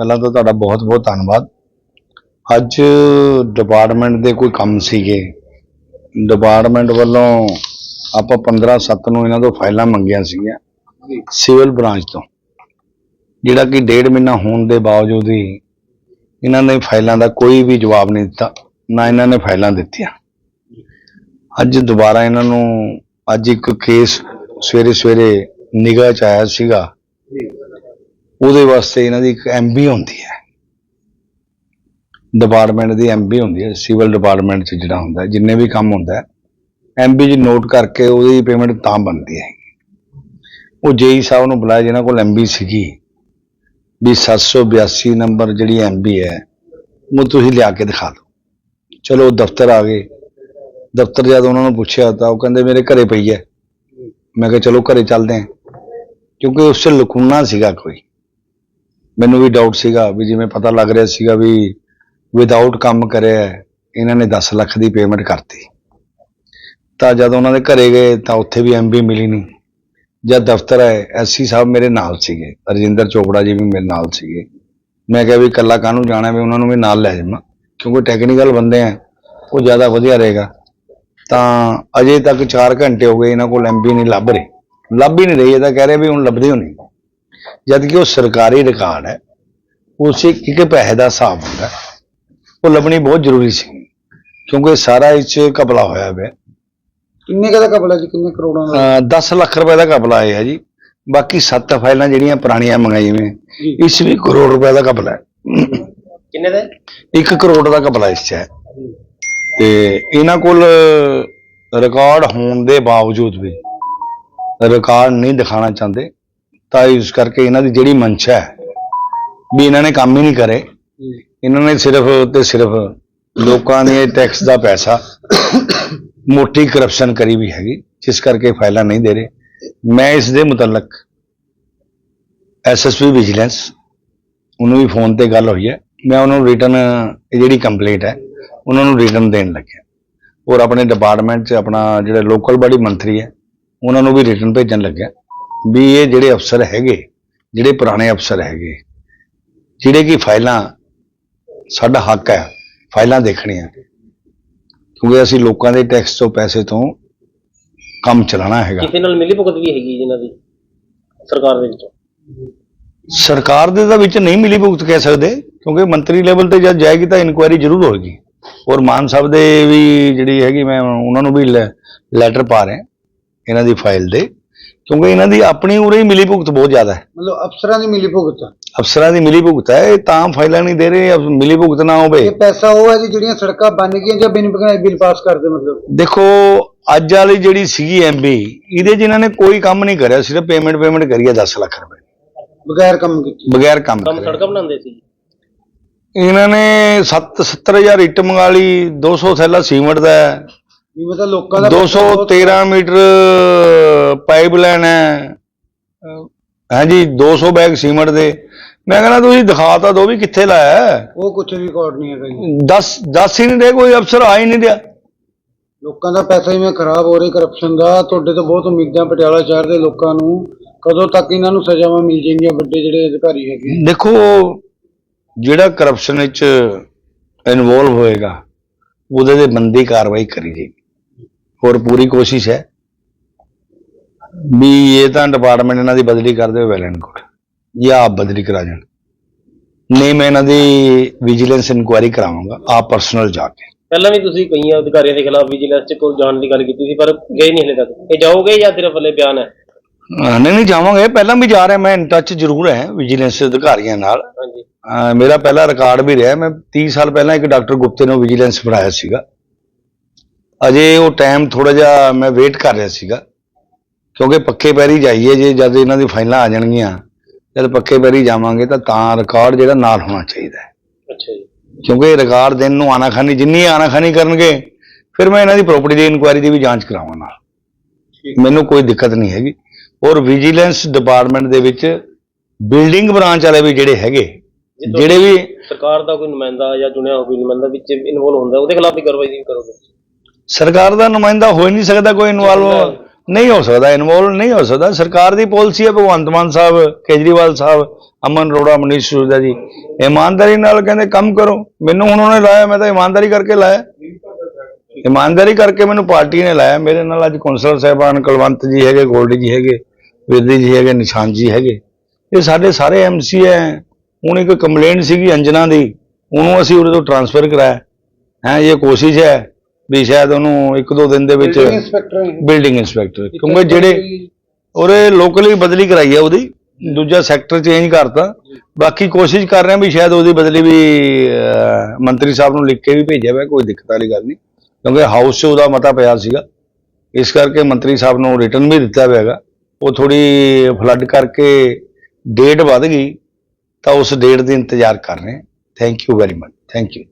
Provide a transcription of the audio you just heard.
ਪਹਿਲਾਂ ਤਾਂ ਤੁਹਾਡਾ ਬਹੁਤ-ਬਹੁਤ ਧੰਨਵਾਦ। ਅੱਜ ਡਿਪਾਰਟਮੈਂਟ ਦੇ ਕੋਈ ਕੰਮ ਸੀਗੇ। ਡਿਪਾਰਟਮੈਂਟ ਵੱਲੋਂ ਆਪਾਂ 15/7 ਨੂੰ ਇਹਨਾਂ ਤੋਂ ਫਾਈਲਾਂ ਮੰਗੀਆਂ ਸੀਗੀਆਂ ਸਿਵਲ ਬ੍ਰਾਂਚ ਤੋਂ। ਜਿਹੜਾ ਕਿ ਡੇਢ ਮਹੀਨਾ ਹੋਣ ਦੇ ਬਾਵਜੂਦ ਹੀ ਇਹਨਾਂ ਨੇ ਫਾਈਲਾਂ ਦਾ ਕੋਈ ਵੀ ਜਵਾਬ ਨਹੀਂ ਦਿੱਤਾ, ਨਾ ਇਹਨਾਂ ਨੇ ਫਾਈਲਾਂ ਦਿੱਤੀਆਂ। ਅੱਜ ਦੁਬਾਰਾ ਇਹਨਾਂ ਨੂੰ ਅੱਜ ਇੱਕ ਕੇਸ ਸਵੇਰੇ ਸਵੇਰੇ ਨਿਗਾਹ ਚ ਆਇਆ ਸੀਗਾ। ਉਹਦੇ ਵਾਸਤੇ ਇਹਨਾਂ ਦੀ ਇੱਕ ਐਮਬੀ ਹੁੰਦੀ ਹੈ। ਡਿਪਾਰਟਮੈਂਟ ਦੀ ਐਮਬੀ ਹੁੰਦੀ ਹੈ ਸਿਵਲ ਡਿਪਾਰਟਮੈਂਟ ਚ ਜਿਹੜਾ ਹੁੰਦਾ ਜਿੰਨੇ ਵੀ ਕੰਮ ਹੁੰਦਾ ਹੈ ਐਮਬੀ 'ਚ ਨੋਟ ਕਰਕੇ ਉਹਦੀ ਪੇਮੈਂਟ ਤਾਂ ਬਣਦੀ ਹੈ। ਉਹ ਜੇਈ ਸਾਹਿਬ ਨੂੰ ਬੁਲਾਇਆ ਜਿਹਨਾਂ ਕੋਲ ਐਮਬੀ ਸੀਗੀ, ਵੀ 782 ਨੰਬਰ ਜਿਹੜੀ ਐਮਬੀ ਹੈ ਉਹ ਤੁਸੀਂ ਲਿਆ ਕੇ ਦਿਖਾ ਦਿਓ। ਚਲੋ, ਉਹ ਦਫ਼ਤਰ ਆ ਗਏ। ਦਫ਼ਤਰ ਜਦ ਉਹਨਾਂ ਨੂੰ ਪੁੱਛਿਆ ਤਾਂ ਉਹ ਕਹਿੰਦੇ, ਮੇਰੇ ਘਰੇ ਪਈ ਹੈ। ਮੈਂ ਕਿਹਾ, ਚਲੋ, ਘਰੇ ਚੱਲਦੇ ਹਾਂ। ਕਿਉਂਕਿ ਉਸ 'ਚ ਲਕੂਨਾ ਸੀਗਾ ਕੋਈ। ਮੈਨੂੰ ਵੀ ਡਾਊਟ ਸੀਗਾ ਵੀ ਜਿਵੇਂ ਪਤਾ ਲੱਗ ਰਿਹਾ ਸੀਗਾ ਵੀ ਵਿਦਆਊਟ ਕੰਮ ਕਰਿਆ ਇਹਨਾਂ ਨੇ 10 ਲੱਖ ਦੀ ਪੇਮੈਂਟ ਕਰਤੀ। ਤਾਂ ਜਦ ਉਹਨਾਂ ਦੇ ਘਰੇ ਗਏ, ਤਾਂ ਉੱਥੇ ਵੀ ਐਮਬੀ ਮਿਲੀ ਨਹੀਂ। ਜਦ ਦਫ਼ਤਰ ਆਏ ਐਸਸੀ ਸਾਹਿਬ ਮੇਰੇ ਨਾਲ ਸੀਗੇ, ਰਜਿੰਦਰ ਚੋਪੜਾ ਜੀ ਵੀ ਮੇਰੇ ਨਾਲ ਸੀਗੇ। ਮੈਂ ਕਿਹਾ ਵੀ ਇਕੱਲਾ ਕਾਹਨੂੰ ਜਾਣਾ ਵੀ ਉਹਨਾਂ ਨੂੰ ਵੀ ਨਾਲ ਲੈ ਜਾਵਾਂ, ਕਿਉਂਕਿ ਟੈਕਨੀਕਲ ਬੰਦੇ ਆ, ਉਹ ਜ਼ਿਆਦਾ ਵਧੀਆ ਰਹੇਗਾ। ਤਾਂ ਅਜੇ ਤੱਕ 4 ਘੰਟੇ ਹੋ ਗਏ ਇਹਨਾਂ ਕੋਲ ਐਮਬੀ ਨਹੀਂ ਲੱਭ ਰਹੀ। ਲੱਭ ਹੀ ਨਹੀਂ ਰਹੀ, ਇਹ ਤਾਂ ਕਹਿ ਰਹੇ ਵੀ ਹੁਣ ਲੱਭਦੇ ਹੋ ਨਹੀਂ। ਜਦ ਕਿ ਉਹ ਸਰਕਾਰੀ ਰਿਕਾਰਡ ਹੈ ਉਸੇ ਇੱਕ ਪੈਸੇ ਦਾ ਹਿਸਾਬ ਹੁੰਦਾ ਹੈ। ਉਹ ਲੱਭਣੀ ਬਹੁਤ ਜ਼ਰੂਰੀ ਸੀ ਕਿਉਂਕਿ ਸਾਰਾ ਇਹ 'ਚ ਕਪਲਾ ਹੋਇਆ ਪਿਆ। ਕਿੰਨੇ ਕਦਾ ਕਬਲਾ ਜੀ? ਕਿੰਨੇ ਕਰੋੜਾਂ ਦਾ? ਅਹ 10 ਲੱਖ ਰੁਪਏ ਦਾ ਕਪਲਾ ਆਇਆ ਜੀ। ਬਾਕੀ 7 ਫਾਈਲਾਂ ਜਿਹੜੀਆਂ ਪੁਰਾਣੀਆਂ ਮੰਗਾਈਆਂ ਨੇ ਇਸ ਵੀ ਕਰੋੜ ਰੁਪਏ ਦਾ ਕਪਲਾ ਹੈ। ਕਿੰਨੇ ਦਾ? 1 ਕਰੋੜ ਦਾ ਕਪਲਾ ਇਸ 'ਚ ਹੈ। ਤੇ ਇਹਨਾਂ ਕੋਲ ਰਿਕਾਰਡ ਹੋਣ ਦੇ ਬਾਵਜੂਦ ਵੀ ਰਿਕਾਰਡ ਨਹੀਂ ਦਿਖਾਣਾ ਚਾਹੁੰਦੇ। ਤਾਂ ਇਸ ਕਰਕੇ ਇਹਨਾਂ ਦੀ ਜਿਹੜੀ ਮਨਸ਼ਾ ਹੈ, ਵੀ ਇਹਨਾਂ ਨੇ ਕੰਮ ਹੀ ਨਹੀਂ ਕਰੇ। ਇਹਨਾਂ ਨੇ ਸਿਰਫ ਤੇ ਸਿਰਫ ਲੋਕਾਂ ਦੇ ਟੈਕਸ ਦਾ ਪੈਸਾ ਮੋਟੀ ਕਰਪਸ਼ਨ ਕਰੀ ਵੀ ਹੈਗੀ, ਜਿਸ ਕਰਕੇ ਫਾਈਲਾਂ ਨਹੀਂ ਦੇ ਰਹੇ। ਮੈਂ ਇਸ ਦੇ ਮੁਤਲਕ ਐਸਐਸਪੀ ਵਿਜੀਲੈਂਸ, ਉਹਨੂੰ ਵੀ ਫੋਨ ਤੇ ਗੱਲ ਹੋਈ ਹੈ। ਮੈਂ ਉਹਨਾਂ ਨੂੰ ਰਿਟਰਨ ਜਿਹੜੀ ਕੰਪਲੀਟ ਹੈ, ਉਹਨਾਂ ਨੂੰ ਰਿਟਰਨ ਦੇਣ ਲੱਗਿਆ। ਔਰ ਆਪਣੇ ਡਿਪਾਰਟਮੈਂਟ 'ਚ ਆਪਣਾ ਜਿਹੜਾ ਲੋਕਲ ਬਾਡੀ ਮੰਤਰੀ ਹੈ, ਉਹਨਾਂ ਨੂੰ ਵੀ ਰਿਟਰਨ ਭੇਜਣ ਲੱਗਿਆ। ਵੀ ਇਹ ਜਿਹੜੇ ਅਫਸਰ ਹੈਗੇ ਜਿਹੜੇ ਪੁਰਾਣੇ ਅਫਸਰ ਹੈਗੇ ਜਿਹੜੇ ਕਿ ਫਾਈਲਾਂ ਸਾਡਾ ਹੱਕ ਹੈ ਫਾਈਲਾਂ ਦੇਖਣੀਆਂ ਕਿਉਂਕਿ ਅਸੀਂ ਲੋਕਾਂ ਦੇ ਟੈਕਸ ਤੋਂ ਪੈਸੇ ਤੋਂ ਕੰਮ ਚਲਾਉਣਾ ਹੈਗਾ। ਕਿਸੇ ਨਾਲ ਮਿਲੀ ਭੁਗਤ ਵੀ ਹੈਗੀ ਜਿਨ੍ਹਾਂ ਦੀ ਸਰਕਾਰ ਦੇ ਵਿੱਚ? ਸਰਕਾਰ ਦੇ ਤਾਂ ਵਿੱਚ ਨਹੀਂ ਮਿਲੀ ਭੁਗਤ ਕਹਿ ਸਕਦੇ ਕਿਉਂਕਿ ਮੰਤਰੀ ਲੈਵਲ ਤੇ ਜਦ ਜਾਏਗੀ ਤਾਂ ਇਨਕੁਆਇਰੀ ਜ਼ਰੂਰ ਹੋਏਗੀ। ਔਰ ਮਾਨ ਸਾਹਿਬ ਦੇ ਵੀ ਜਿਹੜੀ ਹੈਗੀ ਮੈਂ ਉਹਨਾਂ ਨੂੰ ਵੀ ਲੈਟਰ ਪਾ ਰਿਹਾ ਇਹਨਾਂ ਦੀ ਫਾਈਲ ਦੇ। ਕਿਉਂਕਿ ਇਹਨਾਂ ਦੀ ਆਪਣੀ ਉਰੇ ਹੀ ਮਿਲੀ ਭੁਗਤ ਬਹੁਤ ਜ਼ਿਆਦਾ ਹੈ। ਮਤਲਬ ਅਫਸਰਾਂ ਦੀ ਮਿਲੀ ਭੁਗਤ। ਅਫਸਰਾਂ ਦੀ ਮਿਲੀ ਭੁਗਤ ਹੈ ਇਹ ਤਾਂ ਫਾਈਲਾਂ ਨਹੀਂ ਦੇ ਰਹੇ ਅਬ ਮਿਲੀ ਭੁਗਤ ਨਾ ਹੋਵੇ। ਇਹ ਪੈਸਾ ਉਹ ਹੈ ਜੀ ਜਿਹੜੀਆਂ ਸੜਕਾਂ ਬਣ ਗਈਆਂ ਜਾਂ ਬਿਨ ਬਗਾਏ ਬਿਲ ਪਾਸ ਕਰਦੇ ਮਤਲਬ? ਦੇਖੋ ਅੱਜ ਵਾਲੀ ਜਿਹੜੀ ਸੀਗੀ ਐਮਬੀ ਇਹਦੇ 'ਚ ਇਹਨਾਂ ਨੇ ਕੋਈ ਕੰਮ ਨਹੀਂ ਕਰਿਆ ਸਿਰਫ ਪੇਮੈਂਟ ਪੇਮੈਂਟ ਕਰੀ ਹੈ 10 ਲੱਖ ਰੁਪਏ। ਬਗੈਰ ਕੰਮ ਕੀਤੇ। ਬਗੈਰ ਕੰਮ ਕੰਮ ਕਰੇ। ਸੜਕਾਂ ਬਣਾਉਂਦੇ ਸੀ। ਇਹਨਾਂ ਨੇ 7 70000 ਇੱਟ ਮੰਗਾ ਲਈ 200 ਥੈਲਾ ਸੀਮੈਂਟ ਦਾ ਹੈ ਵੀ ਮਤਲਬ ਲੋਕਾਂ ਦਾ ਪੈਸਾ ਬਹੁਤ- 213 ਮੀਟਰ ਪਾਈਪਲਾਈਨ ਹੈ। ਹਾਂਜੀ 200 ਬੈਗ ਸੀਮੈਂਟ ਦੇ। ਮੈਂ ਕਹਿੰਦਾ ਤੁਸੀਂ ਦਿਖਾ ਤਾਂ ਦੋ ਵੀ ਕਿੱਥੇ ਲਾਇਆ ਹੈ। ਉਹ ਕੁਝ ਰਿਕਾਰਡ ਨਹੀਂ ਹੈਗਾ ਜੀ। 10 10 ਹੀ ਨਹੀਂ ਦੇ ਕੋਈ ਅਫਸਰ ਆ ਹੀ ਨਹੀਂ ਰਿਹਾ। ਲੋਕਾਂ ਦਾ ਪੈਸਾ ਜਿਵੇਂ ਖਰਾਬ ਹੋ ਰਿਹਾ ਕਰਪਸ਼ਨ ਦਾ। ਤੁਹਾਡੇ ਤੋਂ ਬਹੁਤ ਉਮੀਦਾਂ ਪਟਿਆਲਾ ਸ਼ਹਿਰ ਦੇ ਲੋਕਾਂ ਨੂੰ। ਕਦੋਂ ਤੱਕ ਇਹਨਾਂ ਨੂੰ ਸਜ਼ਾਵਾਂ ਮਿਲ ਜਾਣਗੀਆਂ ਵੱਡੇ ਜਿਹੜੇ ਅਧਿਕਾਰੀ ਹੈਗੇ? ਦੇਖੋ ਜਿਹੜਾ ਕਰਪਸ਼ਨ ਵਿੱਚ ਇਨਵੋਲਵ ਹੋਏਗਾ ਉਹਦੇ ਤੇ ਬੰਦੀ ਕਾਰਵਾਈ ਕਰੀ ਜਾਏਗੀ। ਹੋਰ ਪੂਰੀ ਕੋਸ਼ਿਸ਼ ਹੈ ਵੀ ਇਹ ਤਾਂ ਡਿਪਾਰਟਮੈਂਟ ਇਹਨਾਂ ਦੀ ਬਦਲੀ ਕਰ ਦੇਵੇ ਵੈਲ ਐਂਡ ਗੁੱਡ ਜਾਂ ਆਪ ਬਦਲੀ ਕਰਾ ਜਾਣ ਨਹੀਂ ਮੈਂ ਇਹਨਾਂ ਦੀ ਵਿਜੀਲੈਂਸ ਇਨਕੁਆਇਰੀ ਕਰਾਵਾਂਗਾ ਆਪ ਪਰਸਨਲ ਜਾ ਕੇ। ਪਹਿਲਾਂ ਵੀ ਤੁਸੀਂ ਕਈਆਂ ਅਧਿਕਾਰੀਆਂ ਦੇ ਖਿਲਾਫ ਵਿਜੀਲੈਂਸ ਚ ਕੋਲ ਜਾਣ ਦੀ ਗੱਲ ਕੀਤੀ ਸੀ ਪਰ ਗਏ ਨਹੀਂ ਹਲੇ ਤੱਕ। ਇਹ ਜਾਓਗੇ ਜਾਂ ਸਿਰਫ ਹਲੇ ਬਿਆਨ ਹੈ? ਨਹੀਂ ਨਹੀਂ ਜਾਵਾਂਗੇ। ਪਹਿਲਾਂ ਵੀ ਜਾ ਰਿਹਾ ਮੈਂ ਇਨ ਟੱਚ ਜ਼ਰੂਰ ਹੈ ਵਿਜੀਲੈਂਸ ਅਧਿਕਾਰੀਆਂ ਨਾਲ। ਹਾਂਜੀ। ਮੇਰਾ ਪਹਿਲਾ ਰਿਕਾਰਡ ਵੀ ਰਿਹਾ ਮੈਂ 30 ਸਾਲ ਪਹਿਲਾਂ ਇੱਕ ਡਾਕਟਰ ਗੁਪਤੇ ਨੂੰ ਵਿਜੀਲੈਂਸ ਬਣਾਇਆ ਸੀਗਾ। ਅਜੇ ਉਹ ਟਾਈਮ ਥੋੜਾ ਜਿਹਾ ਮੈਂ ਵੇਟ ਕਰ ਰਿਹਾ ਸੀਗਾ ਕਿਉਂਕਿ ਪੱਕੇ ਪੈਰੀ ਜਾਈਏ ਜੇ ਜਦ ਇਹਨਾਂ ਦੀ ਫਾਈਲਾਂ ਆ ਜਾਣਗੀਆਂ ਜਦ ਪੱਕੇ ਪੈਰੀ ਜਾਵਾਂਗੇ ਤਾਂ ਤਾਂ ਰਿਕਾਰਡ ਜਿਹੜਾ ਨਾਲ ਹੋਣਾ ਚਾਹੀਦਾ ਹੈ। ਅੱਛਾ ਜੀ। ਕਿਉਂਕਿ ਰਿਕਾਰਡ ਦੇਣ ਨੂੰ ਆਨਾਖਾਨੀ ਜਿੰਨੀ ਆਨਾਖਾਨੀ ਕਰਨਗੇ ਫਿਰ ਮੈਂ ਇਹਨਾਂ ਦੀ ਪ੍ਰਾਪਰਟੀ ਦੀ ਇਨਕੁਆਇਰੀ ਦੀ ਵੀ ਜਾਂਚ ਕਰਾਵਾਂ ਨਾਲ। ਮੈਨੂੰ ਕੋਈ ਦਿੱਕਤ ਨਹੀਂ ਹੈਗੀ। ਔਰ ਵਿਜੀਲੈਂਸ ਡਿਪਾਰਟਮੈਂਟ ਦੇ ਵਿੱਚ ਬਿਲਡਿੰਗ ਬ੍ਰਾਂਚ ਵਾਲੇ ਵੀ ਜਿਹੜੇ ਹੈਗੇ ਜਿਹੜੇ ਵੀ ਸਰਕਾਰ ਦਾ ਕੋਈ ਨੁਮਾਇੰਦਾ ਜਾਂ ਚੁਣਿਆ ਹੋਇਆ ਕੋਈ ਨੁਮਾਇੰਦਾ ਵਿੱਚ ਇਨਵੋਲ ਹੁੰਦਾ ਉਹਦੇ ਖਿਲਾਫ ਵੀ ਕਾਰਵਾਈ ਕਰੋਗੇ? ਸਰਕਾਰ ਦਾ ਨੁਮਾਇੰਦਾ ਹੋ ਹੀ ਨਹੀਂ ਸਕਦਾ ਕੋਈ ਇਨਵੋਲਵ। ਨਹੀਂ ਹੋ ਸਕਦਾ। ਇਨਵੋਲਵ ਨਹੀਂ ਹੋ ਸਕਦਾ। ਸਰਕਾਰ ਦੀ ਪਾਲਿਸੀ ਹੈ ਭਗਵੰਤ ਮਾਨ ਸਾਹਿਬ ਕੇਜਰੀਵਾਲ ਸਾਹਿਬ ਅਮਨ ਅਰੋੜਾ ਮਨੀਸ਼ ਸਿਸੋਦੀਆ ਜੀ। ਇਮਾਨਦਾਰੀ ਨਾਲ ਕਹਿੰਦੇ ਕੰਮ ਕਰੋ। ਮੈਨੂੰ ਹੁਣ ਉਹਨੇ ਲਾਇਆ ਮੈਂ ਤਾਂ ਇਮਾਨਦਾਰੀ ਕਰਕੇ ਲਾਇਆ। ਇਮਾਨਦਾਰੀ ਕਰਕੇ ਮੈਨੂੰ ਪਾਰਟੀ ਨੇ ਲਾਇਆ। ਮੇਰੇ ਨਾਲ ਅੱਜ ਕੌਂਸਲਰ ਸਾਹਿਬਾਨ ਕੁਲਵੰਤ ਜੀ ਹੈਗੇ ਗੋਲਡੀ ਜੀ ਹੈਗੇ ਵਿਰਦੀ ਜੀ ਹੈਗੇ ਨਿਸ਼ਾਨ ਜੀ ਹੈਗੇ। ਇਹ ਸਾਡੇ ਸਾਰੇ ਐਮਸੀ ਹੈ ਹੁਣ ਇੱਕ ਕੰਪਲੇਂਟ ਸੀਗੀ ਅੰਜਨਾ ਦੀ। ਉਹਨੂੰ ਅਸੀਂ ਉਹਦੇ ਤੋਂ ਟ੍ਰਾਂਸਫਰ ਕਰਾਇਆ। ਹੈ ਇਹ ਕੋਸ਼ਿਸ਼ ਹੈ। ਵੀ ਸ਼ਾਇਦ ਉਹਨੂੰ ਇੱਕ ਦੋ ਦਿਨ ਦੇ ਵਿੱਚ ਬਿਲਡਿੰਗ ਇੰਸਪੈਕਟਰ ਹੈ ਬਿਲਡਿੰਗ ਇੰਸਪੈਕਟਰ ਕਿਉਂਕਿ ਜਿਹੜੇ ਉਹਦੇ ਲੋਕਲੀ ਬਦਲੀ ਕਰਾਈ ਹੈ ਉਹਦੀ ਦੂਜਾ ਸੈਕਟਰ ਚੇਂਜ ਕਰਤਾ। ਬਾਕੀ ਕੋਸ਼ਿਸ਼ ਕਰ ਰਹੇ ਹਾਂ ਵੀ ਸ਼ਾਇਦ ਉਹਦੀ ਬਦਲੀ ਵੀ ਮੰਤਰੀ ਸਾਹਿਬ ਨੂੰ ਲਿਖ ਕੇ ਵੀ ਭੇਜਿਆ ਹੋਇਆ ਕੋਈ ਦਿੱਕਤ ਵਾਲੀ ਗੱਲ ਨਹੀਂ। ਕਿਉਂਕਿ ਹਾਊਸ 'ਚ ਉਹਦਾ ਮਤਾ ਪਿਆ ਸੀਗਾ। ਇਸ ਕਰਕੇ ਮੰਤਰੀ ਸਾਹਿਬ ਨੂੰ ਰਿਟਰਨ ਵੀ ਦਿੱਤਾ ਹੋਇਆ ਹੈਗਾ। ਉਹ ਥੋੜੀ ਫਲੱਡ ਕਰਕੇ ਡੇਟ ਵੱਧ ਗਈ ਤਾਂ ਉਸ ਡੇਟ ਦੇ ਇੰਤਜ਼ਾਰ ਕਰ ਰਹੇ ਹਾਂ। Thank you very much thank you